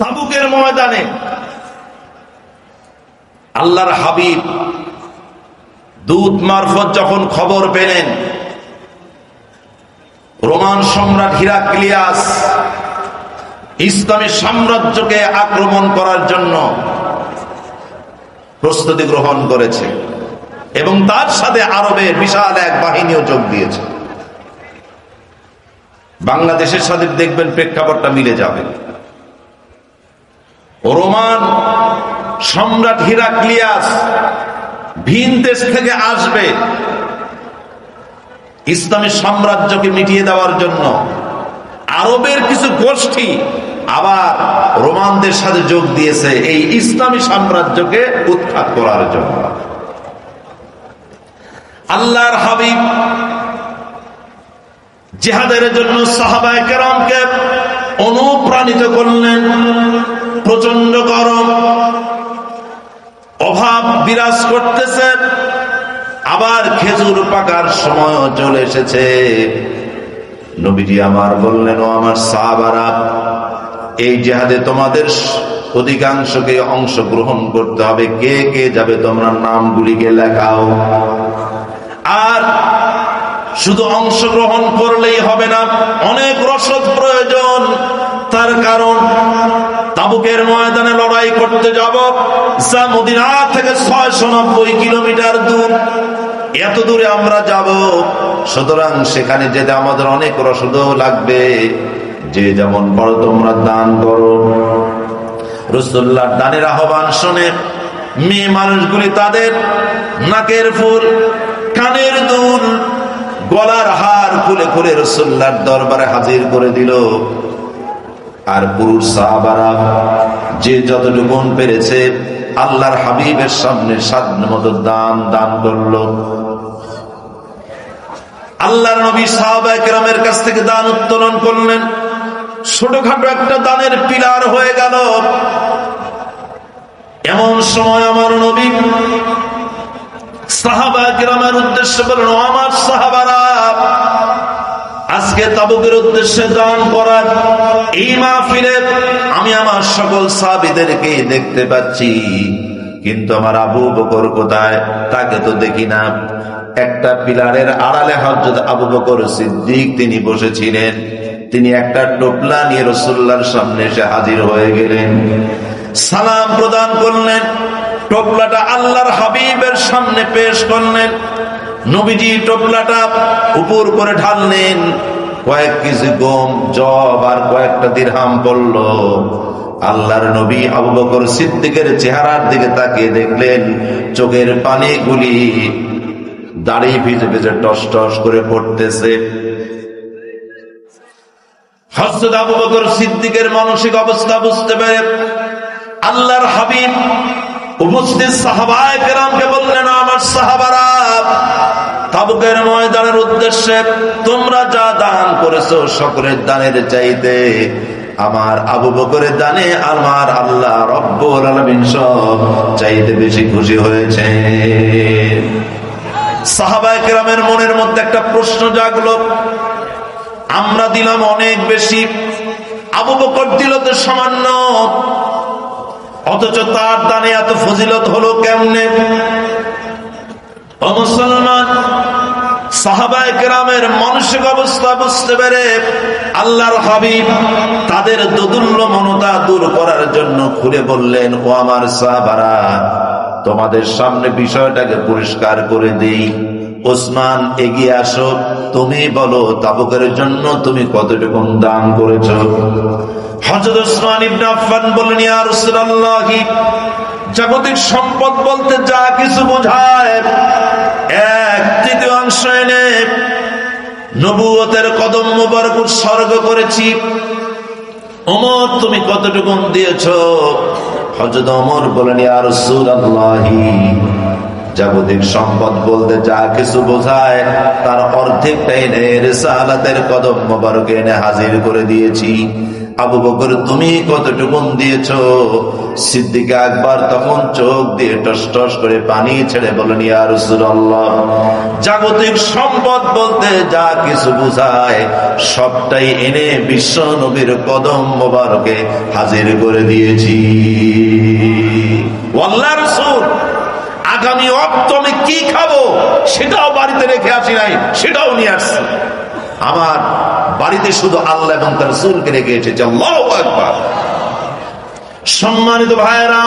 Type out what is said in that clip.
তাবুকের ময়দানে। আল্লাহর হাবিব দূত মারফত যখন খবর পেলেন, রোমান সম্রাট হিরাক্লিয়াস ইসলামী সাম্রাজ্যকে আক্রমণ করার জন্য প্রস্তুতি গ্রহণ করেছে এবং তার সাথে আরবের বিশাল এক বাহিনীও যোগ দিয়েছে। বাংলাদেশের সাথে দেখবেন প্রেক্ষাপটটা মিলে যাবে। রোমান সম্রাট হিরাক্লিয়াস ভিন দেশ থেকে আসবে ইসলামী সাম্রাজ্যকে মিটিয়ে দেওয়ার জন্য। আরবের কিছু গোষ্ঠী আবার রোমানদের সাথে যোগ দিয়েছে এই ইসলামী সাম্রাজ্যকে উৎখাত করার জন্য। আল্লাহর হাবিব জেহাদের জন্য সাহাবায় কেরামকে অনুপ্রাণিত করলেন। প্রচণ্ড গরম। অভাব বিরাজ করতেছে। আবার খেজুর পাকার সময় চলে এসেছে। নবীজি আমার বললেন, ও আমার সাহাবারা, এই জেহাদে তোমাদের অধিকাংশকে অংশগ্রহণ করতে হবে। কে কে যাবে তোমরা নামগুলিকে লেখাও। আর শুধু অংশগ্রহণ করলেই হবে না, অনেক রসদ প্রয়োজন তার কারণ তাবুকের ময়দানে লড়াই করতে যাব যা মদিনা থেকে ছয়শো নব্বই কিলোমিটার দূর। এত দূরে আমরা যাব। সুতরাং সেখানে যেতে আমাদের অনেক রসদও লাগবে। যে যেমন বড় তোমরা দান করো। রসুল্লাহ দানের আহ্বান শোনে মেয়ে মানুষগুলি তাদের নাকের ফুল, কানের দুল, গলার হার খুলে খুলে রসুল্লার দরবারে হাজির করে দিল। আর পুরুষ সাহাবারা যে যতটুকু পেরেছে আল্লাহর হাবিবের সামনে সাধ্য মতো দান দান করল। আল্লাহর নবী সাহাবাহামের কাছ থেকে দান উত্তোলন করলেন। ছোটখাটো একটা দানের পিলার হয়ে গেল। এমন সময় আমার নবী সাহাবা গ্রামের উদ্দেশ্যে বলেন আমার সাহাবারা, আজকে তাবুকের উদ্দেশ্যে দান করার এই মাহফিলে আমি আমার সকল সাহাবিদেরকে দেখতে পাচ্ছি, কিন্তু আমার আবু বকর কোথায়? তাকে তো দেখি না। একটা পিলারের আড়ালে হজরত আবু বকর সিদ্দিক তিনি বসেছিলেন। তিনি একটা টোপলা নিয়ে রসুল্লার সামনে এসে হাজির হয়ে গেলেন। সালাম প্রদান করলেন। টোপলাটা আল্লাহর হাবিবের সামনে পেশ করলেন। নবীজি টোপলাটা উপর করে ঢাললেন। কয়েক কেজি গম, জব আর কয়েকটা দিরহাম পড়ল। আল্লাহর নবী আবু বকর সিদ্দিকের চেহারার দিকে তাকিয়ে দেখলেন, চোখের পানিগুলি দাড়ি ভিজে ভিজে টস টস করে পড়তেছে। হজরত আবু বকর সিদ্দিকের মানসিক অবস্থা বুঝতে পেরে আল্লাহর হাবিব উপস্থিত সাহাবায় কেরামকে বললেন, আমার সাহাবারা তাবুকের ময়দানের উদ্দেশ্যে তোমরা যা দান করেছ সকলের দানের চাইতে, আমার আবু বকরের দানে আমার আল্লাহ রব্বুল আলামিন সব চাইতে বেশি খুশি হয়েছে। সাহাবায় মনের মধ্যে একটা প্রশ্ন জাগলো, আমরা দিলাম অনেক বেশি, আবু বকর দিল তো সামান্য অথচ তার দানে এত ফজিলত হলো কেমনে? ও সাহাবায় গ্রামের মানসিক অবস্থা বুঝতে পেরে আল্লাহর হাবিব তাদের দোদুল্য মনতা দূর করার জন্য খুলে বললেন, ও আমার সাহাবারা, তোমাদের সামনে বিষয়টাকে পরিষ্কার করে দেই। ওসমান, এগিয়ে আসো। তুমি বলো, তাবুকের জন্য তুমি কতটুকু দান করেছ? হজরত ওসমান ইবনে আফফান বললেন, ইয়া রাসূলুল্লাহ, জাগতিক সম্পদ বলতে যা কিছু বোঝায় এনে নবুয়তের কদম মুবারক উৎসর্গ করেছি। ওমর, তুমি কতটুকু দিয়েছ? হজরত ওমর বলেন, ইয়া রাসূলুল্লাহি জাগতিক সম্পদ বলতে যা কিছু বোঝায়, তার অর্ধেকটা এনে রেসালাতের কদম মোবারক এনে হাজির করে দিয়েছি। আবু বকর, তুমি কতটুকুন দিয়েছ? সিদ্দিকে একবার তখন চোখ দিয়ে টস টস করে পানি ছেড়ে বলেন জাগতিক সম্পদ বলতে যা কিছু বুঝায়, সবটাই এনে বিশ্ব নবীর কদম মোবারকে হাজির করে দিয়েছি। আগামী অক্ত আমি কি খাব? সেটাও বাড়িতে রেখে আসি নাই, সেটাও নিয়ে আসছি। আমার বাড়িতে শুধু আল্লাহ এবং তার সুলকে রেখে এসেছে। আকবার। সম্মানিত ভাইয়েরা